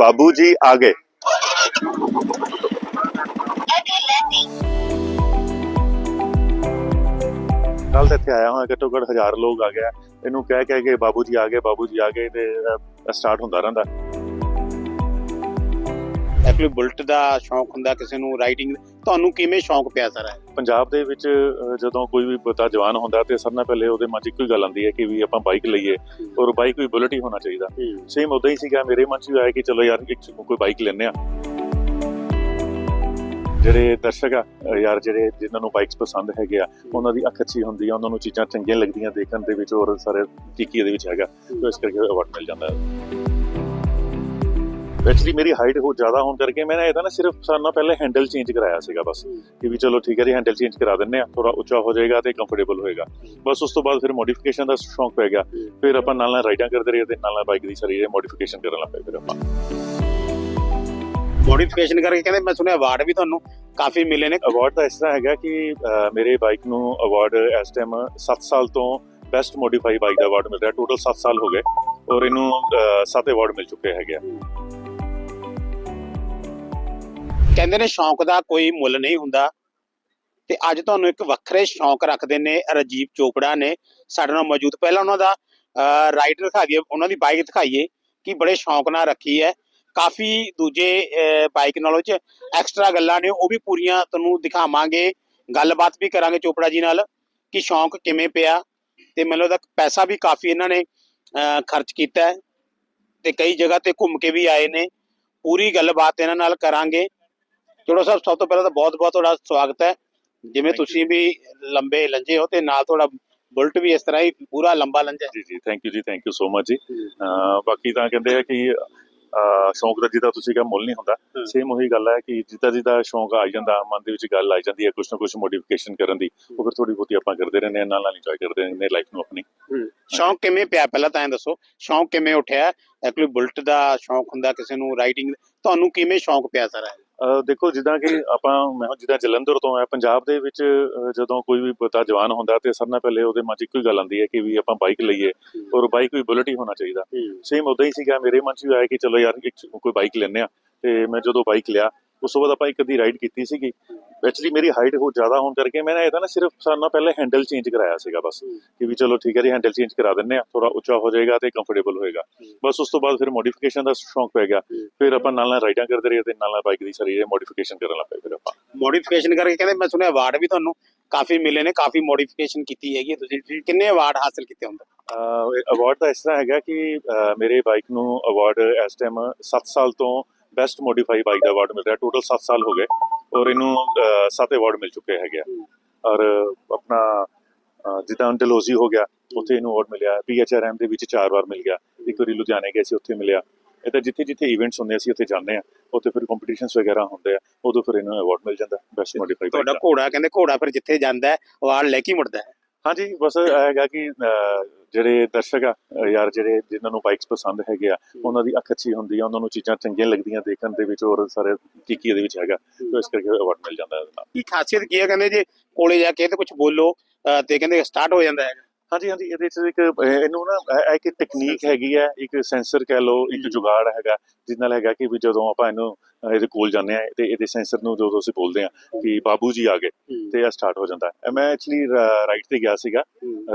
ਬਾਬੂ ਜੀ ਆ ਗਏ ਕੱਲ ਤੇ ਇੱਥੇ ਆਇਆ ਹਾਂ ਘੱਟੋ ਘੱਟ ਹਜ਼ਾਰ ਲੋਕ ਆ ਗਿਆ ਇਹਨੂੰ ਕਹਿ ਕਹਿ ਕੇ ਬਾਬੂ ਜੀ ਆ ਗਏ ਬਾਬੂ ਜੀ ਆ ਗਏ ਤੇ ਸਟਾਰਟ ਹੁੰਦਾ ਰਹਿੰਦਾ ਐਕਚੁਅਲੀ ਬੁਲਟ ਦਾ ਸ਼ੌਂਕ ਹੁੰਦਾ ਕਿਸੇ ਨੂੰ ਰਾਈਡਿੰਗ ਤੁਹਾਨੂੰ ਕਿਵੇਂ ਸ਼ੌਂਕ ਪਿਆ ਸਰ? ਪੰਜਾਬ ਦੇ ਵਿੱਚ ਜਦੋਂ ਕੋਈ ਵੀ ਬੱਚਾ ਜਵਾਨ ਹੁੰਦਾ ਤੇ ਸਭ ਤੋਂ ਪਹਿਲੇ ਉਹਦੇ ਮਨ 'ਚ ਇੱਕੋ ਹੀ ਗੱਲ ਆਉਂਦੀ ਹੈ ਕਿ ਵੀ ਆਪਾਂ ਬਾਈਕ ਲਈਏ ਔਰ ਬਾਈਕ ਕੋਈ ਬੁਲਟ ਹੀ ਹੋਣਾ ਚਾਹੀਦਾ। ਸੇਮ ਉਦਾਂ ਹੀ ਸੀਗਾ ਮੇਰੇ ਮਨ 'ਚ ਵੀ ਆਇਆ ਕਿ ਚਲੋ ਯਾਰ ਇੱਕ ਕੋਈ ਬਾਈਕ ਲੈਣੇ ਆ ਜਿਹੜੇ ਦਰਸ਼ਕ ਆ ਯਾਰ ਜਿਹੜੇ ਜਿਨ੍ਹਾਂ ਨੂੰ ਬਾਈਕਸ ਪਸੰਦ ਹੈਗੇ ਆ ਉਹਨਾਂ ਦੀ ਅੱਖ ਅੱਛੀ ਹੁੰਦੀ ਆ ਉਹਨਾਂ ਨੂੰ ਚੀਜ਼ਾਂ ਚੰਗੀਆਂ ਲੱਗਦੀਆਂ ਦੇਖਣ ਦੇ ਵਿੱਚ ਔਰ ਸਾਰੇ ਕੀ ਇਹਦੇ ਵਿੱਚ ਹੈਗਾ। ਤਾਂ ਇਸ ਕਰਕੇ ਅਵਾਰਡ ਮਿਲ ਜਾਂਦਾ। ਹੈ ਐਕਚੁਅਲੀ ਮੇਰੀ ਹਾਈਟ ਹੋ ਜ਼ਿਆਦਾ ਹੋਣ ਕਰਕੇ ਮੈਂ ਨਾ ਇਹਦਾ ਨਾ ਸਿਰਫ ਸਾਲ ਨਾਲ ਪਹਿਲੇ ਹੈਂਡਲ ਚੇਂਜ ਕਰਾਇਆ ਸੀਗਾ ਬਸ। ਕਿ ਵੀ ਚਲੋ ਠੀਕ ਹੈ ਜੀ ਹੈਂਡਲ ਚੇਂਜ ਕਰਾ ਦਿੰਨੇ ਆ ਥੋੜਾ ਉੱਚਾ ਹੋ ਜਾਏਗਾ ਤੇ ਕੰਫਰਟੇਬਲ ਹੋਏਗਾ। ਬਸ ਉਸ ਤੋਂ ਬਾਅਦ ਫਿਰ ਮੋਡੀਫਿਕੇਸ਼ਨ ਦਾ ਸ਼ੌਂਕ ਪੈ ਗਿਆ। ਫਿਰ ਆਪਾਂ ਨਾਲ ਨਾਲ ਰਾਈਡਾਂ ਕਰਦੇ ਰਹੇ ਤੇ ਨਾਲ ਨਾਲ ਬਾਈਕ ਦੀ ਸਾਰੀ ਮੋਡੀਫਿਕੇਸ਼ਨ ਕਰਨ ਲੱਗ ਪਏ ਫਿਰ ਆਪਾਂ। ਮੋਡੀਫਿਕੇਸ਼ਨ ਕਰਕੇ ਕਹਿੰਦੇ ਮੈਂ ਸੁਣਿਆ ਅਵਾਰਡ ਵੀ ਤੁਹਾਨੂੰ ਕਾਫੀ ਮਿਲੇ ਨੇ। ਅਵਾਰਡ ਤਾਂ ਇਸ ਤਰ੍ਹਾਂ ਹੈਗਾ ਕਿ ਮੇਰੇ ਬਾਈਕ ਨੂੰ ਅਵਾਰਡ ਇਸ ਟਾਈਮ 7 ਸਾਲ ਤੋਂ ਬੈਸਟ ਮੋਡੀਫਾਈ ਬਾਈਕ ਦਾ ਅਵਾਰਡ ਮਿਲ ਰਿਹਾ। ਟੋਟਲ 7 ਸਾਲ ਹੋ ਗਏ ਔਰ ਇਹਨੂੰ 7 ਅਵਾਰਡ ਮਿਲ ਚੁੱਕੇ ਹੈਗੇ ਆ। ਕਹਿੰਦੇ ਨੇ ਸ਼ੌਂਕ ਦਾ ਕੋਈ ਮੁੱਲ ਨਹੀਂ ਹੁੰਦਾ। ਤੇ ਅੱਜ ਤੁਹਾਨੂੰ ਇੱਕ ਵੱਖਰੇ ਸ਼ੌਂਕ ਰੱਖਦੇ ਨੇ ਰਜੀਵ ਚੋਪੜਾ ਨੇ। ਸਾਡੇ ਨਾਲ ਮੌਜੂਦ ਪਹਿਲਾਂ ਉਹਨਾਂ ਦਾ ਰਾਈਡਰ ਦਿਖਾਈਏ, ਉਹਨਾਂ ਦੀ ਬਾਈਕ ਦਿਖਾਈਏ ਕਿ ਬੜੇ ਸ਼ੌਂਕ ਨਾਲ ਰੱਖੀ ਹੈ। ਕਾਫੀ ਦੂਜੇ ਬਾਈਕ ਨਾਲੋਂ ਚ ਐਕਸਟਰਾ ਗੱਲਾਂ ਨੇ, ਉਹ ਵੀ ਪੂਰੀਆਂ ਤੁਹਾਨੂੰ ਦਿਖਾਵਾਂਗੇ। ਗੱਲਬਾਤ ਵੀ ਕਰਾਂਗੇ ਚੋਪੜਾ ਜੀ ਨਾਲ ਕਿ ਸ਼ੌਂਕ ਕਿਵੇਂ ਪਿਆ ਤੇ ਮੈਨੂੰ ਲੱਗਦਾ ਪੈਸਾ ਵੀ ਕਾਫੀ ਇਹਨਾਂ ਨੇ ਖਰਚ ਕੀਤਾ ਹੈ। ਤੇ ਕਈ ਜਗ੍ਹਾ ਤੇ ਘੁੰਮ ਕੇ ਵੀ ਆਏ ਨੇ। ਪੂਰੀ ਗੱਲਬਾਤ ਇਹਨਾਂ ਨਾਲ ਕਰਾਂਗੇ। ਚਲੋ ਸਾਹਿਬ ਸਭ ਤੋਂ ਪਹਿਲਾਂ ਤਾਂ ਬਹੁਤ ਬਹੁਤ ਤੁਹਾਡਾ ਸਵਾਗਤ ਹੈ। ਜਿਵੇਂ. ਤੁਸੀਂ ਵੀ ਲੰਬੇ ਲੰਜੇ ਹੋ ਤੇ ਨਾਲ ਤੁਹਾਡਾ ਬੁਲਟ ਵੀ ਇਸ ਤਰ੍ਹਾਂ ਹੀ ਪੂਰਾ ਲੰਬਾ ਲੰਜਾ ਜੀ ਜੀ ਥੈਂਕ ਯੂ ਜੀ ਥੈਂਕ ਯੂ ਸੋ ਮਚ ਜੀ। ਬਾਕੀ ਤਾਂ ਕਹਿੰਦੇ ਆ ਕਿ ਸ਼ੌਂਕ ਦਾ ਜਿਹਦਾ ਤੁਸੀਂ ਕਹਾ ਮੁੱਲ ਨਹੀਂ ਹੁੰਦਾ। ਸੇਮ ਉਹੀ ਗੱਲ ਹੈ ਕਿ ਜਿੱਦਾਂ ਜਿੱਦਾਂ ਸ਼ੌਂਕ ਆ ਜਾਂਦਾ ਮਨ ਦੇ ਵਿੱਚ ਗੱਲ ਆ ਜਾਂਦੀ ਹੈ ਕੁਛ ਨਾ ਕੁਛ ਮੋਡੀਫਿਕੇਸ਼ਨ ਕਰਨ ਦੀ ਉਹ ਫਿਰ ਥੋੜੀ ਬਹੁਤੀ ਆਪਾਂ ਕਰਦੇ ਰਹਿੰਦੇ ਹਾਂ ਨਾਲ ਨਾਲ ਇੰਜੋਏ ਕਰਦੇ ਰਹਿੰਦੇ ਲਾਈਫ ਨੂੰ ਆਪਣੀ। ਸ਼ੌਂਕ ਕਿਵੇਂ ਪਿਆ? ਪਹਿਲਾਂ ਤਾਂ ਇਹ ਦੱਸੋ ਸ਼ੌਂਕ ਕਿਵੇਂ ਉੱਠਿਆ? ਐਕਚੁਅਲੀ ਬੁਲਟ ਦਾ ਸ਼ੌਂਕ ਹੁੰਦਾ ਕਿਸੇ ਨੂੰ ਰਾਈਡਿੰਗ ਤੁਹਾਨੂੰ ਕਿਵੇਂ ਸ਼ੌਂਕ ਪਿਆ ਸਰ? ਦੇਖੋ ਜਿੱਦਾਂ ਕਿ ਆਪਾਂ ਮੈਂ ਜਿੱਦਾਂ ਜਲੰਧਰ ਤੋਂ ਆ ਪੰਜਾਬ ਦੇ ਵਿੱਚ ਜਦੋਂ ਕੋਈ ਵੀ ਬੱਚਾ ਜਵਾਨ ਹੁੰਦਾ ਤੇ ਸਭ ਤੋਂ ਪਹਿਲੇ ਉਹਦੇ ਮਨ 'ਚ ਇੱਕੋ ਹੀ ਗੱਲ ਆਉਂਦੀ ਹੈ ਕਿ ਵੀ ਆਪਾਂ ਬਾਈਕ ਲਈਏ ਔਰ ਬਾਈਕ ਕੋਈ ਬੁਲਟ ਹੀ ਹੋਣਾ ਚਾਹੀਦਾ। ਸੇਮ ਉਦਾਂ ਹੀ ਸੀਗਾ ਮੇਰੇ ਮਨ 'ਚ ਵੀ ਆਇਆ ਕਿ ਚਲੋ ਯਾਰ ਕੋਈ ਬਾਈਕ ਲੈਣੇ ਆ ਤੇ ਮੈਂ ਜਦੋਂ ਬਾਈਕ ਲਿਆ ਉਸ ਤੋਂ ਬਾਅਦ ਆਪਾਂ ਇੱਕ ਅੱਧੀ ਰਾਈਡ ਕੀਤੀ ਸੀਗੀ। ਐਕਚੁਅਲੀ ਮੇਰੀ ਹਾਈਟ ਹੋ ਜ਼ਿਆਦਾ ਹੋਣ ਕਰਕੇ ਮੈਂ ਇਹਦਾ ਨਾ ਸਿਰਫ ਸਾਲ ਨਾਲ ਪਹਿਲੇ ਹੈਂਡਲ ਚੇਂਜ ਕਰਾਇਆ ਸੀਗਾ ਬਸ। ਕਿ ਵੀ ਚਲੋ ਠੀਕ ਹੈ ਜੀ ਹੈਂਡਲ ਚੇਂਜ ਕਰਾ ਦਿੰਨੇ ਆ ਥੋੜਾ ਉੱਚਾ ਹੋ ਜਾਏਗਾ ਤੇ ਕੰਫਰਟੇਬਲ ਹੋਏਗਾ। ਬਸ ਉਸ ਤੋਂ ਬਾਅਦ ਫਿਰ ਮੋਡੀਫਿਕੇਸ਼ਨ ਦਾ ਸ਼ੌਂਕ ਪੈ ਗਿਆ। ਫਿਰ ਆਪਾਂ ਨਾਲ ਨਾਲ ਰਾਈਡਾਂ ਕਰਦੇ ਰਹੇ ਤੇ ਨਾਲ ਨਾਲ ਬਾਈਕ ਦੀ ਸਾਰੀ ਮੋਡੀਫਿਕੇਸ਼ਨ ਕਰਨ ਲੱਗ ਪਏ ਫਿਰ ਆਪਾਂ। ਮੋਡੀਫਿਕੇਸ਼ਨ ਕਰਕੇ ਕਹਿੰਦੇ ਮੈਂ ਸੁਣਿਆ ਅਵਾਰਡ ਵੀ ਤੁਹਾਨੂੰ ਕਾਫੀ ਮਿਲੇ ਨੇ ਕਾਫੀ ਮੋਡੀਫਿਕੇਸ਼ਨ ਕੀਤੀ ਹੈਗੀ ਤੁਸੀਂ ਕਿੰਨੇ ਅਵਾਰਡ ਹਾਸਲ ਕੀਤੇ ਹੁੰਦੇ? ਅਵਾਰਡ ਤਾਂ ਇਸ ਤਰ੍ਹਾਂ ਹੈਗਾ ਕਿ ਮੇਰੇ ਬਾਈਕ ਨੂੰ ਅਵਾਰਡ ਇਸ ਟਾਈਮ 7 ਸਾਲ ਤੋਂ ਬੈਸਟ ਮੋਡੀਫਾਈ ਬਾਈਕ ਦਾ ਅਵਾਰਡ ਮਿਲ ਰਿਹਾ। ਟੋਟਲ 7 ਸਾਲ ਹੋ ਗਏ। ਔਰ ਇਹਨੂੰ 7 ਅਵਾਰਡ ਮਿਲ ਚੁੱਕੇ ਹੈਗੇ ਔਰ ਆਪਣਾ ਜਿੱਦਾਂ ਡਲਹੌਜ਼ੀ ਹੋ ਗਿਆ ਉੱਥੇ ਇਹਨੂੰ ਅਵਾਰਡ ਮਿਲਿਆ। ਪੀਐਚਆਰਐਮ ਦੇ ਵਿੱਚ ਚਾਰ ਵਾਰ ਮਿਲ ਗਿਆ। ਇੱਕ ਵਾਰੀ ਲੁਧਿਆਣੇ ਗਏ ਸੀ ਉੱਥੇ ਮਿਲਿਆ। ਇਹ ਤਾਂ ਜਿੱਥੇ ਜਿੱਥੇ ਇਵੈਂਟਸ ਹੁੰਦੇ ਆ, ਅਸੀਂ ਉੱਥੇ ਜਾਂਦੇ ਆ। ਉੱਥੇ ਫਿਰ ਕੰਪੀਟੀਸ਼ਨਸ ਵਗੈਰਾ ਹੁੰਦੇ ਆ ਉਦੋਂ ਫਿਰ ਇਹਨੂੰ ਅਵਾਰਡ ਮਿਲ ਜਾਂਦਾ। ਬੈਸਟ ਮੋਡੀਫਾਈ ਤੁਹਾਡਾ ਘੋੜਾ ਕਹਿੰਦੇ ਘੋੜਾ ਫਿਰ ਜਿੱਥੇ ਜਾਂਦਾ ਹੈ ਅਵਾਰਡ ਲੈ ਕੇ ਮੁੜਦਾ ਹੈ। ਹਾਂਜੀ ਬਸ ਇਹ ਹੈਗਾ ਕਿ ਜਿਹੜੇ ਦਰਸ਼ਕ ਆ ਯਾਰ ਜਿਹੜੇ ਜਿਨ੍ਹਾਂ ਨੂੰ ਬਾਈਕਸ ਪਸੰਦ ਹੈਗੇ ਆ ਉਹਨਾਂ ਦੀ ਅੱਖ ਅੱਛੀ ਹੁੰਦੀ ਆ ਉਹਨਾਂ ਨੂੰ ਚੀਜ਼ਾਂ ਚੰਗੀਆਂ ਲੱਗਦੀਆਂ ਦੇਖਣ ਦੇ ਵਿੱਚ ਔਰ ਸਾਰੇ ਕੀ ਕੀ ਇਹਦੇ ਵਿੱਚ ਹੈਗਾ ਤਾਂ ਇਸ ਕਰਕੇ ਅਵਾਰਡ ਮਿਲ ਜਾਂਦਾ ਇਹਦੇ ਨਾਲ। ਕੀ ਖਾਸੀਅਤ ਕੀ ਹੈ ਕਹਿੰਦੇ ਜੇ? ਕੋਲੇ ਜਾ ਕੇ ਤੇ ਕੁਝ ਬੋਲੋ ਤੇ ਕਹਿੰਦੇ ਸਟਾਰਟ ਹੋ ਜਾਂਦਾ ਹੈ ਹਾਂਜੀ ਹਾਂਜੀ ਇਹਦੇ ਚ ਇੱਕ ਇਹਨੂੰ ਨਾ ਇੱਕ ਟੈਕਨੀਕ ਹੈਗੀ ਹੈ ਇੱਕ ਸੈਂਸਰ ਕਹਿ ਲਓ ਇੱਕ ਜੁਗਾੜ ਹੈਗਾ ਜਿਸ ਨਾਲ ਹੈਗਾ ਕਿ ਵੀ ਜਦੋਂ ਆਪਾਂ ਇਹਨੂੰ ਇਹਦੇ ਕੋਲ ਜਾਂਦੇ ਆ ਤੇ ਇਹਦੇ ਸੈਂਸਰ ਨੂੰ ਜਦੋਂ ਅਸੀਂ ਬੋਲਦੇ ਆ ਕਿ ਬਾਬੂ ਜੀ ਆ ਗਏ ਤੇ ਇਹ ਸਟਾਰਟ ਹੋ ਜਾਂਦਾ ਹੈ। ਮੈਂ ਐਕਚੁਅਲੀ ਰਾਈਟ ਤੇ ਗਿਆ ਸੀਗਾ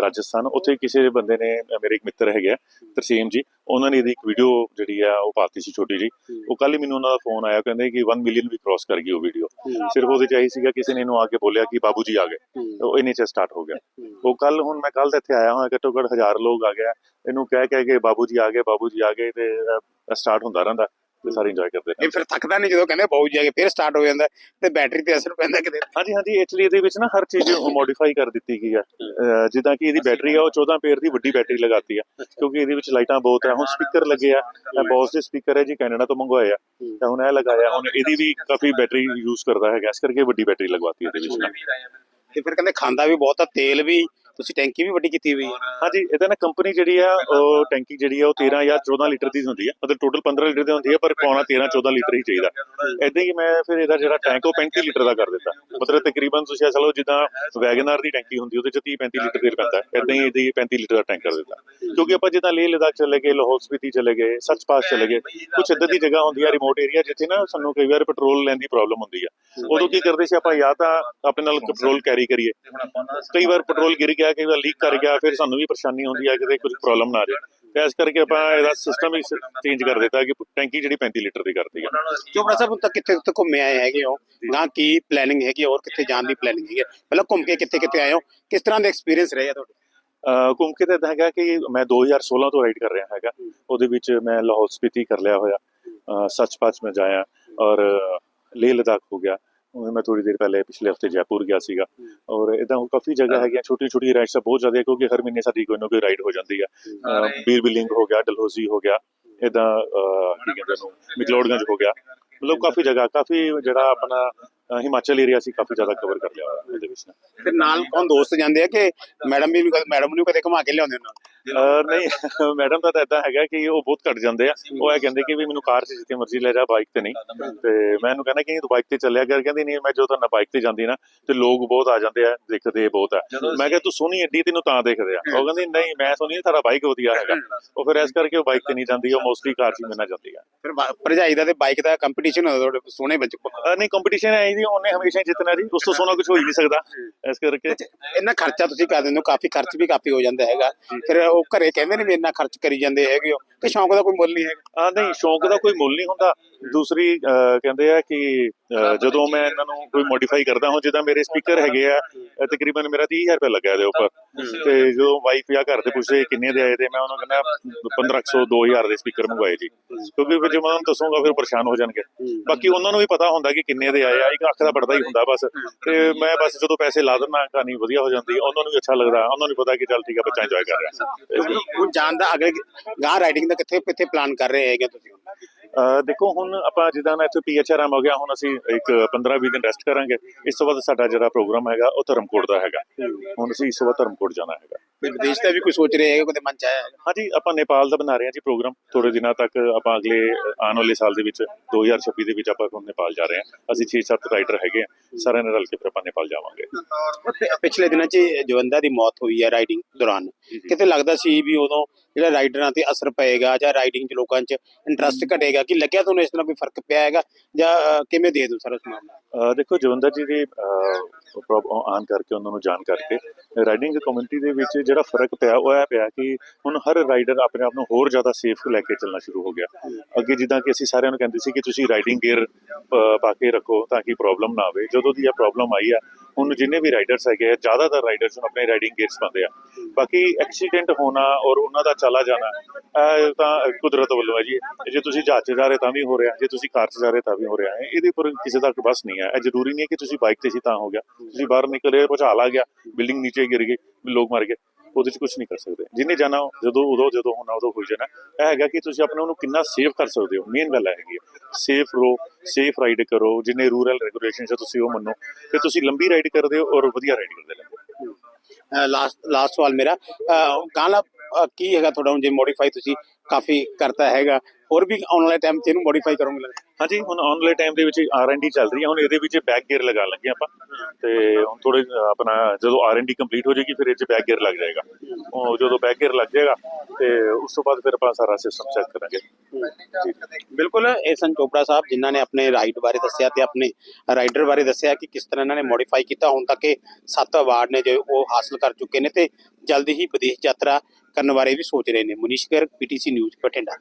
ਰਾਜਸਥਾਨ। ਉੱਥੇ ਕਿਸੇ ਬੰਦੇ ਨੇ ਮੇਰੇ ਇੱਕ ਮਿੱਤਰ ਹੈਗੇ ਤਰਸੀਮ ਜੀ ਉਹਨਾਂ ਨੇ ਇਹਦੀ ਇੱਕ ਵੀਡੀਓ ਜਿਹੜੀ ਆ ਉਹ ਪਾਤੀ ਸੀ ਛੋਟੀ ਜੀ ਉਹ ਕੱਲ ਹੀ ਮੈਨੂੰ ਉਹਨਾਂ ਦਾ ਫੋਨ ਆਇਆ ਕਹਿੰਦੇ ਕਿ 1 ਮਿਲੀਅਨ ਵੀ ਕ੍ਰਾਸ ਕਰ ਗਈ ਉਹ ਵੀਡੀਓ ਸਿਰਫ ਉਹਦੇ ਚ ਆਹੀ ਸੀਗਾ ਕਿਸੇ ਨੇ ਇਹਨੂੰ ਆ ਕੇ ਬੋਲਿਆ ਕਿ ਬਾਬੂ ਜੀ ਆ ਗਏ। ਤੇ ਉਹ ਇਹਨੇ ਚ ਸਟਾਰਟ ਹੋ ਗਿਆ। ਉਹ ਕੱਲ ਹੁਣ ਮੈਂ ਕੱਲ ਤੇ ਇੱਥੇ ਆਇਆ ਹਾਂ ਘੱਟੋ ਘੱਟ ਹਜ਼ਾਰ ਲੋਕ ਆ ਗਿਆ ਇਹਨੂੰ ਕਹਿ ਕਹਿ ਕੇ ਬਾਬੂ ਜੀ ਆ ਗਏ ਬਾਬੂ ਜੀ ਆ ਗਏ ਤੇ ਸਟਾਰਟ ਹੁੰਦਾ ਰਹਿੰਦਾ। ਤੇ ਸਾਰੇ ਇੰਜੋਏ ਕਰਦੇ ਨੇ ਇਹ ਫਿਰ ਥੱਕਦਾ ਨਹੀਂ ਜਦੋਂ ਕਹਿੰਦੇ ਬਹੁਤ ਜਾ ਕੇ ਫਿਰ ਸਟਾਰਟ ਹੋ ਜਾਂਦਾ ਤੇ ਬੈਟਰੀ ਤੇ ਅਸਰ ਪੈਂਦਾ ਕਿਤੇ। ਹਾਂਜੀ ਹਾਂਜੀ ਐਕਚੁਅਲੀ ਇਹਦੇ ਵਿੱਚ ਨਾ ਹਰ ਚੀਜ਼ ਮੋਡੀਫਾਈ ਕਰ ਦਿੱਤੀ ਗਈ ਹੈ ਜਿੱਦਾਂ ਕਿ ਇਹਦੀ ਬੈਟਰੀ ਆ ਉਹ 14 ਪੇਅਰ ਦੀ ਵੱਡੀ ਬੈਟਰੀ ਲਗਾਤੀ ਆ ਕਿਉਂਕਿ ਇਹਦੇ ਵਿੱਚ ਲਾਈਟਾਂ ਬਹੁਤ ਆ। ਹੁਣ ਸਪੀਕਰ ਲੱਗੇ ਆ ਬੋਸ ਦੇ ਸਪੀਕਰ ਹੈ ਜੀ ਕੈਨੇਡਾ ਤੋਂ ਮੰਗਵਾਏ ਆ। ਤਾਂ ਹੁਣ ਇਹ ਲਗਾਇਆ ਹੁਣ ਇਹਦੀ ਵੀ ਕਾਫੀ ਬੈਟਰੀ ਯੂਜ਼ ਕਰਦਾ ਹੈਗਾ ਇਸ ਕਰਕੇ ਵੱਡੀ ਬੈਟਰੀ ਲਗਵਾਤੀ ਇਹਦੇ ਵਿੱਚ ਤੇ ਫਿਰ ਕਹਿੰਦੇ ਖਾਂਦਾ ਵੀ ਬਹੁਤ ਆ ਤੇਲ ਵੀ ਤੁਸੀਂ ਟੈਂਕੀ ਵੀ ਵੱਡੀ ਕੀਤੀ ਹੋਈ ਹੈ। ਹਾਂਜੀ ਇਹਦਾ ਨਾ ਕੰਪਨੀ ਜਿਹੜੀ ਆ, ਉਹ ਟੈਂਕੀ ਜਿਹੜੀ ਆ, ਉਹ 13 ਜਾਂ 14 ਲੀਟਰ ਦੀ ਹੁੰਦੀ ਹੈ ਮਤਲਬ ਟੋਟਲ 15 ਲੀਟਰ ਦੀ ਹੁੰਦੀ ਹੈ ਪਰ ਪੌਣਾ 13 14 ਲੀਟਰ ਹੀ ਚਾਹੀਦਾ। ਇਦਾਂ ਹੀ ਮੈਂ ਫਿਰ ਇਹਦਾ ਜਿਹੜਾ ਟੈਂਕ ਉਹ 35 ਲੀਟਰ ਦਾ ਕਰ ਦਿੱਤਾ। ਮਤਲਬ ਤਕਰੀਬਨ ਤੁਸੀਂ ਐਸਾ ਲਓ ਜਿੱਦਾਂ ਵੈਗਨਰ ਦੀ ਟੈਂਕੀ ਹੁੰਦੀ, ਉਹਦੇ ਚ 30 35 ਲੀਟਰ ਤੇਲ ਪੈਂਦਾ। ਇਦਾਂ ਹੀ ਇਹਦੀ 35 ਲੀਟਰ ਦਾ ਟੈਂਕ ਕਰ ਦਿੱਤਾ। ਕਿਉਂਕਿ ਆਪਾਂ ਜਿੱਦਾਂ ਲੇਹ ਲਦਾਖ ਚਲੇ ਗਏ, ਲਾਹੌਰ ਸਪੀਤੀ ਚਲੇ ਗਏ, ਸੱਚ ਪਾਸ ਚਲੇ ਗਏ ਕੁਝ ਇੱਦਾਂ ਦੀ ਜਗ੍ਹਾ ਹੁੰਦੀ ਆ ਰਿਮੋਟ ਏਰੀਆ ਜਿੱਥੇ ਨਾ ਸਾਨੂੰ ਕਈ ਵਾਰ ਪੈਟਰੋਲ ਲੈਣ ਦੀ ਪ੍ਰੋਬਲਮ ਹੁੰਦੀ ਆ। ਉਦੋਂ ਕੀ ਕਰਦੇ ਸੀ ਆਪਾਂ? ਜਾਂ ਤਾਂ ਆਪਣੇ ਨਾਲ ਪੈਟਰੋਲ ਕੈਰੀ ਕਰੀਏ। ਕਈ ਵਾਰ ਪੈਟਰੋਲ ਗਿਰ ਗਿਆ ਕਈ ਵਾਰ ਲੀਕ ਕਰ ਗਿਆ ਫਿਰ ਸਾਨੂੰ ਵੀ ਪਰੇਸ਼ਾਨੀ ਹੁੰਦੀ ਹੈ ਕਿਤੇ ਕੁਝ ਪ੍ਰੋਬਲਮ ਨਾ ਆ ਜਾਏ। ਤੇ ਇਸ ਕਰਕੇ ਆਪਾਂ ਇਹਦਾ ਸਿਸਟਮ ਹੀ ਚੇਂਜ ਕਰ ਦਿੱਤਾ ਕਿ ਟੈਂਕੀ ਜਿਹੜੀ 35 ਲੀਟਰ ਦੀ ਕਰਤੀ ਹੈ ਚੋਪੜਾ ਸਾਹਿਬ ਹੁਣ ਤੱਕ ਕਿੱਥੇ ਕਿੱਥੇ ਘੁੰਮੇ ਆਏ ਹੈਗੇ ਹੋ? ਗਾਂ ਕੀ ਪਲੈਨਿੰਗ ਹੈਗੀ ਹੋਰ ਕਿੱਥੇ ਜਾਣ ਦੀ ਪਲੈਨਿੰਗ ਹੈਗੀ ਹੈ? ਪਹਿਲਾਂ ਘੁੰਮ ਕੇ ਕਿੱਥੇ ਕਿੱਥੇ ਆਏ ਹੋ? ਕਿਸ ਤਰ੍ਹਾਂ ਦਾ ਐਕਸਪੀਰੀਅੰਸ ਰਿਹਾ ਤੁਹਾਡਾ? ਘੁੰਮ ਕੇ ਤਾਂ ਹੈਗਾ ਕਿ ਮੈਂ 2016 ਤੋਂ ਰਾਈਡ ਕਰ ਰਿਹਾ ਹੈਗਾ। ਉਹਦੇ ਵਿੱਚ ਮੈਂ ਲਾਹੌਰ ਸਪੀਤੀ ਕਰ ਲਿਆ ਹੋਇਆ। ਅਹ ਸੱਚ ਪਾਸ ਮੈਂ ਜਾਇਆ। ਔਰ ਲੇਹ ਲਦਾਖ ਹੋ ਗਿਆ। ਮੈਂ ਥੋੜੀ ਦੇਰ ਪਹਿਲੇ ਪਿਛਲੇ ਹਫ਼ਤੇ ਜੈਪੁਰ ਗਿਆ ਸੀਗਾ। ਔਰ ਇਦਾਂ ਕਾਫੀ ਜਗ੍ਹਾ ਹੈਗੀਆਂ ਛੋਟੀ ਛੋਟੀ ਰਾਈਡਸ ਬਹੁਤ ਜ਼ਿਆਦਾ ਹੈ ਕਿਉਂਕਿ ਹਰ ਮਹੀਨੇ ਸਾਡੀ ਕੋਈ ਨਾ ਕੋਈ ਰਾਈਡ ਹੋ ਜਾਂਦੀ ਹੈ। ਬੀਰ ਬਿਲਿੰਗ ਹੋ ਗਿਆ ਡਲਹੌਜ਼ੀ ਹੋ ਗਿਆ ਇਦਾਂ ਕੀ ਕਹਿੰਦੇ ਨੂੰ ਮਿਕਲੋਡਗੰਜ ਹੋ ਗਿਆ। ਮਤਲਬ ਕਾਫੀ ਜਗ੍ਹਾ ਕਾਫੀ ਜਿਹੜਾ ਆਪਣਾ ਹਿਮਾਚਲ ਏਰੀਆ ਸੀ ਕਾਫੀ ਜ਼ਿਆਦਾ ਕਵਰ ਕਰ ਲਿਆ ਇਹਦੇ ਵਿੱਚ ਨਾ। ਫਿਰ ਨਾਲ ਕੌਣ ਦੋਸਤ ਜਾਂਦੇ ਆ ਕਿ ਮੈਡਮ ਵੀ ਮੈਡਮ ਨੂੰ ਕਦੇ ਘੁਮਾ ਕੇ ਲਿਆਉਂਦੇ ਅਹ ਨਹੀਂ ਮੈਡਮ ਦਾ ਤਾਂ ਇਦਾਂ ਹੈਗਾ ਕਿ ਉਹ ਬਹੁਤ ਘੱਟ ਜਾਂਦੇ ਆ। ਉਹ ਇਹ ਕਹਿੰਦੇ ਕਿ ਵੀ ਮੈਨੂੰ ਕਾਰ 'ਚ ਜਿੱਥੇ ਮਰਜ਼ੀ ਲੈ ਜਾ ਬਾਈਕ ਤੇ ਨਹੀਂ। ਤੇ ਮੈਂ ਇਹਨੂੰ ਕਹਿੰਦਾ ਕਿ ਤੂੰ ਬਾਈਕ ਤੇ ਚੱਲਿਆ ਕਰ। ਕਹਿੰਦੀ ਨਹੀਂ ਮੈਂ ਜਦੋਂ ਤਾਂ ਬਾਈਕ ਤੇ ਜਾਂਦੀ ਨਾ ਤੇ ਲੋਕ ਬਹੁਤ ਆ ਜਾਂਦੇ ਆ ਦੇਖਦੇ ਬਹੁਤ ਆ। ਮੈਂ ਕਿਹਾ ਤੂੰ ਸੋਹਣੀ ਏਡੀ ਤੈਨੂੰ ਤਾਂ ਦੇਖਦੇ ਆ। ਉਹ ਕਹਿੰਦੀ ਨਹੀਂ ਮੈਂ ਸੋਹਣੀ ਤੇਰਾ ਬਾਈਕ ਵਧੀਆ ਹੈਗਾ। ਉਹ ਫਿਰ ਇਸ ਕਰਕੇ ਉਹ ਬਾਈਕ ਤੇ ਨਹੀਂ ਜਾਂਦੀ ਉਹ ਮੋਸਟਲੀ ਕਾਰ 'ਚ ਹੀ ਜਾਂਦੀ ਆ। ਫਿਰ ਭਰਜਾਈ ਦਾ ਤੇ ਬਾਈਕ ਦਾ ਕੰਪੀਟੀਸ਼ਨ ਹੁੰਦਾ ਤੁਹਾਡੇ ਸੋਹਣੇ ਬੱਚੇ ਨਹੀਂ ਕੰਪੀਟੀਸ਼ਨ ਹੈ ਜੀ ਉਹਨੇ ਹਮੇਸ਼ਾ ਹੀ ਜਿੱਤਣਾ ਜੀ। ਉਸ ਤੋਂ ਸੋਹਣਾ ਕੁਝ ਹੋ ਹੀ ਨਹੀਂ ਸਕਦਾ। ਇਸ ਕਰਕੇ ਇੰਨਾ ਖਰਚਾ ਤੁਸੀਂ ਕਰ ਦਿੰਦੇ ਹੋ ਕਾਫੀ ਖਰਚ ਵੀ ਕਾਫੀ ਹੋ ਜਾਂਦਾ ਹੈਗਾ। ਫਿਰ ਉਹ ਘਰੇ ਕਹਿੰਦੇ ਨੇ ਵੀ ਇੰਨਾ ਖਰਚ ਕਰੀ ਜਾਂਦੇ ਹੈਗੇ ਹੋ ਕਿ ਸ਼ੌਂਕ ਦਾ ਕੋਈ ਮੁੱਲ ਨਹੀਂ ਹੈਗਾ। ਆ ਨਹੀਂ ਸ਼ੌਂਕ ਦਾ ਕੋਈ ਮੁੱਲ ਨਹੀਂ ਹੁੰਦਾ। ਦੂਸਰੀ ਕਹਿੰਦੇ ਆ ਕਿ ਜਦੋਂ ਮੈਂ ਇਹਨਾਂ ਨੂੰ ਕੋਈ ਮੋਡੀਫਾਈ ਕਰਦਾ ਹਾਂ ਜਿੱਦਾਂ ਮੇਰੇ ਸਪੀਕਰ ਹੈਗੇ ਆ ਤਕਰੀਬਨ ਮੇਰਾ 30000 ਰੁਪਏ ਲੱਗਾ ਇਹਦੇ ਉੱਪਰ। ਤੇ ਜਦੋਂ ਵਾਈਫ ਜਾਂ ਘਰ ਦੇ ਪੁੱਛੇ ਕਿੰਨੇ ਦੇ ਆਏ ਤੇ ਮੈਂ ਉਹਨਾਂ ਨੂੰ ਕਹਿੰਦਾ 1500 2000 ਦੇ ਸਪੀਕਰ ਮੰਗਵਾਏ ਜੀ। ਕਿਉਂਕਿ ਫਿਰ ਜੇ ਮੈਂ ਉਹਨਾਂ ਨੂੰ ਦੱਸੂਗਾ ਫਿਰ ਪਰੇਸ਼ਾਨ ਹੋ ਜਾਣਗੇ। ਬਾਕੀ ਉਹਨਾਂ ਨੂੰ ਵੀ ਪਤਾ ਹੁੰਦਾ ਕਿ ਕਿੰਨੇ ਦੇ ਆਏ ਆ ਇੱਕ ਅੱਖ ਦਾ ਪੜਦਾ ਹੀ ਹੁੰਦਾ ਬਸ। ਤੇ ਮੈਂ ਬਸ ਜਦੋਂ ਪੈਸੇ ਲਾ ਦਿੰਦਾ ਕਹਾਣੀ ਵਧੀਆ ਹੋ ਜਾਂਦੀ ਉਹਨਾਂ ਨੂੰ ਵੀ ਅੱਛਾ ਲੱਗਦਾ ਉਹਨਾਂ ਨੂੰ ਪਤਾ ਕਿ ਚੱਲ ਠੀਕ ਆ ਬੱਚਾ ਇੰਜੋਏ ਕਰ ਰਿਹਾ। ਹੁਣ ਜਾਣ ਦਾ ਅਗਲੇ ਗਾਂ ਰਾਈਡਿੰਗ ਦਾ ਕਿੱਥੇ ਕਿੱਥੇ ਪਲਾਨ ਕਰ ਰਹੇ ਹੈਗੇ ਤੁਸੀਂ? ਦੇਖੋ, ਹੁਣ ਆਪਾਂ ਜਿੱਦਾਂ ਨਾ ਇੱਥੇ ਪੀਐਚਆਰਐਮ ਹੋ ਗਿਆ, ਹੁਣ ਅਸੀਂ ਇੱਕ 15-20 ਦਿਨ ਰੈਸਟ ਕਰਾਂਗੇ। ਇਸ ਤੋਂ ਬਾਅਦ ਸਾਡਾ ਜਿਹੜਾ ਪ੍ਰੋਗਰਾਮ ਹੈਗਾ, ਉਹ ਧਰਮਕੋਟ ਦਾ ਹੈਗਾ। ਹੁਣ ਅਸੀਂ ਇਸ ਤੋਂ ਬਾਅਦ ਧਰਮਕੋਟ ਜਾਣਾ ਹੈਗਾ। ਵਿਦੇਸ਼ ਦਾ ਵੀ ਕੋਈ ਸੋਚ ਰਹੇ ਹੈਗੇ ਕਦੇ ਮਨ ਚ ਆਇਆ ਹੈਗਾ। ਹਾਂਜੀ ਆਪਾਂ ਨੇਪਾਲ ਦਾ ਬਣਾ ਰਹੇ ਹਾਂ ਜੀ ਪ੍ਰੋਗਰਾਮ। ਥੋੜੇ ਦਿਨਾਂ ਤੱਕ ਆਪਾਂ ਅਗਲੇ ਆਉਣ ਵਾਲੇ ਸਾਲ ਦੇ ਵਿੱਚ 2026 ਦੇ ਵਿੱਚ ਆਪਾਂ ਹੁਣ ਨੇਪਾਲ ਜਾ ਰਹੇ ਹਾਂ। ਅਸੀਂ 6-7 ਰਾਈਡਰ ਹੈਗੇ ਆ ਸਾਰਿਆਂ ਨਾਲ ਰਲ ਕੇ ਫਿਰ ਆਪਾਂ ਨੇਪਾਲ ਜਾਵਾਂਗੇ। ਪਿ- ਪਿਛਲੇ ਦਿਨਾਂ 'ਚ ਜਵੰਦਾ ਦੀ ਮੌਤ ਹੋਈ ਹੈ ਰਾਈਡਿੰਗ ਦੌਰਾਨ। ਕਿਤੇ ਲੱਗਦਾ ਸੀ ਵੀ ਉਦੋਂ ਜਿਹੜਾ ਰਾਈਡਰਾਂ ਤੇ ਅਸਰ ਪਏਗਾ ਜਾਂ ਰਾਈਡਿੰਗ 'ਚ ਲੋਕਾਂ 'ਚ ਇੰਟਰਸਟ ਘਟੇਗਾ ਕਿ ਲੱਗਿਆ ਤੁਹਾਨੂੰ ਇਸ ਤਰ੍ਹਾਂ ਕੋਈ ਫ਼ਰਕ ਪਿਆ ਹੈਗਾ ਜਾਂ ਅਹ, ਕਿਵੇਂ ਦੇ ਦੋ ਸਾਰਾ ਅਹ ਦੇਖੋ ਜਵੰਦਰ ਜੀ ਦੀ ਆਨ ਕਰਕੇ ਉਹਨਾਂ ਨੂੰ ਜਾਣ ਕਰਕੇ। ਰਾਈਡਿੰਗ ਕਮਿਊਨਿਟੀ ਦੇ ਵਿੱਚ ਜਿਹੜਾ ਫ਼ਰਕ ਪਿਆ, ਉਹ ਇਹ ਪਿਆ ਕਿ ਹੁਣ ਹਰ ਰਾਈਡਰ ਆਪਣੇ ਆਪ ਨੂੰ ਹੋਰ ਜ਼ਿਆਦਾ ਸੇਫ ਲੈ ਕੇ ਚੱਲਣਾ ਸ਼ੁਰੂ ਹੋ ਗਿਆ। ਅੱਗੇ ਜਿੱਦਾਂ ਕਿ ਅਸੀਂ ਸਾਰਿਆਂ ਨੂੰ ਕਹਿੰਦੇ ਸੀ ਕਿ ਤੁਸੀਂ ਰਾਈਡਿੰਗ ਗੇਅਰ ਪਾ ਕੇ ਰੱਖੋ ਤਾਂ ਕਿ ਪ੍ਰੋਬਲਮ ਨਾ ਆਵੇ। ਜਦੋਂ ਦੀ ਇਹ ਪ੍ਰੋਬਲਮ ਆਈ ਆ ਹੁਣ ਜਿੰਨੇ ਵੀ ਰਾਈਡਰਸ ਹੈਗੇ ਆ, ਜ਼ਿਆਦਾਤਰ ਰਾਈਡਰਸ ਹੁਣ ਆਪਣੇ ਰਾਈਡਿੰਗ ਗੇਅਰਸ ਪਾਉਂਦੇ ਆ। ਬਾਕੀ ਐਕਸੀਡੈਂਟ ਹੋਣਾ ਔਰ ਉਹਨਾਂ ਦਾ ਚਲਾ ਜਾਣਾ ਤਾਂ ਕੁਦਰਤ ਵੱਲੋਂ ਹੈ ਜੀ। ਜੇ ਤੁਸੀਂ ਜਹਾਜ਼ 'ਚ ਜਾ ਰਹੇ ਤਾਂ ਵੀ ਹੋ ਰਿਹਾ, ਜੇ ਤੁਸੀਂ ਕਾਰ 'ਚ ਜਾ ਰਹੇ ਤਾਂ ਵੀ ਹੋ ਰਿਹਾ ਹੈ। ਇਹਦੇ ਉੱਪਰ ਕਿਸੇ ਦਾ ਬਸ ਨਹੀਂ ਹੈ। ਇਹ ਜ਼ਰੂਰੀ ਨਹੀਂ ਹੈ ਕਿ ਤੁਸੀਂ ਬਾਈਕ ਤੇ ਸੀ ਤਾਂ ਹੋ ਗਿਆ। ਤੁਸੀਂ ਬਾਹਰ ਨਿਕਲੇ, ਭੁਚਾਲ ਆ ਗਿਆ ਬਿਲਡਿੰਗ ਨੀਚੇ ਗਿਰ ਗਈ, ਲੋਕ ਮਰ ਗਏ। ਉਹਦੇ 'ਚ ਕੁਝ ਨਹੀਂ ਕਰ ਸਕਦੇ। ਜਿੰਨੇ ਜਾਣਾ ਜਦੋਂ ਉਦੋਂ ਜਦੋਂ ਹੋਣਾ ਉਦੋਂ ਹੋ ਜਾਣਾ। ਇਹ ਹੈਗਾ ਕਿ ਤੁਸੀਂ ਆਪਣੇ ਨੂੰ ਕਿੰਨਾ ਸੇਵ ਕਰ ਸਕਦੇ ਹੋ। ਮੇਨ ਗੱਲ ਹੈਗੀ ਸੇਫ ਰਹੋ ਸੇਫ ਰਾਈਡ ਕਰੋ। ਜਿੰਨੇ ਰੂਰਲ ਰੈਗੂਲੇਸ਼ਨਸ ਹੈ ਤੁਸੀਂ ਉਹ ਮੰਨੋ। ਤੇ ਤੁਸੀਂ ਲੰਬੀ ਰਾਈਡ ਕਰਦੇ ਹੋ ਔਰ ਵਧੀਆ ਰਾਈਡ ਕਰਦੇ ਹੋ। ਲਾਸਟ ਲਾਸਟ ਸਵਾਲ ਮੇਰਾ। ਅਹ, ਕੀ ਹੈਗਾ ਤੁਹਾਡਾ ਹੁਣ ਜੇ ਮੋਡੀਫਾਈ ਤੁਸੀਂ ਕਾਫੀ ਕਰਤਾ ਹੈਗਾ। ਹੋਰ ਵੀ ਆਉਣ ਵਾਲੇ ਟਾਈਮ 'ਚ ਇਹਨੂੰ ਮੋਡੀਫਾਈ ਕਰੋਗੇ ਹਾਂਜੀ ਹੁਣ ਆਨ ਵਾਲੇ ਟਾਈਮ ਦੇ ਵਿੱਚ ਆਰ ਐਂਡ ਡੀ ਚੱਲ ਰਹੀ ਹੈ। ਹੁਣ ਇਹਦੇ ਵਿੱਚ ਬੈਕ ਗੇਅਰ ਲਗਾ ਲੱਗੇ ਆਪਾਂ। ਤੇ ਹੁਣ ਥੋੜੇ ਆਪਣਾ ਜਦੋਂ ਆਰ ਐਂਡ ਡੀ ਕੰਪਲੀਟ ਹੋ ਜਾਏਗੀ ਫਿਰ ਇਹ 'ਚ ਬੈਕ ਗੇਅਰ ਲੱਗ ਜਾਏਗਾ। ਉਹ ਜਦੋਂ ਬੈਕ ਗੇਅਰ ਲੱਗ ਜਾਏਗਾ ਤੇ ਉਸ ਤੋਂ ਬਾਅਦ ਫਿਰ ਆਪਾਂ ਸਾਰਾ ਸਿਸਟਮ ਚੈੱਕ ਕਰਾਂਗੇ। ਬਿਲਕੁਲ ਇਹ ਸਨ ਚੋਪੜਾ ਸਾਹਿਬ ਜਿਨ੍ਹਾਂ ਨੇ ਆਪਣੇ ਰਾਈਡ ਬਾਰੇ ਦੱਸਿਆ ਤੇ ਆਪਣੇ ਰਾਈਡਰ ਬਾਰੇ ਦੱਸਿਆ ਕਿ ਕਿਸ ਤਰ੍ਹਾਂ ਇਹਨਾਂ ਨੇ ਮੋਡੀਫਾਈ ਕੀਤਾ। ਹੁਣ ਤੱਕ ਇਹ ਸੱਤ ਅਵਾਰਡ ਨੇ ਜੋ ਉਹ ਹਾਸਲ ਕਰ ਚੁੱਕੇ ਨੇ ਤੇ ਜਲਦੀ ਹੀ ਵਿਦੇਸ਼ ਯਾਤਰਾ ਕਰਨ ਬਾਰੇ ਵੀ ਸੋਚ ਰਹੇ ਨੇ। Manish Garg PTC news Bathinda.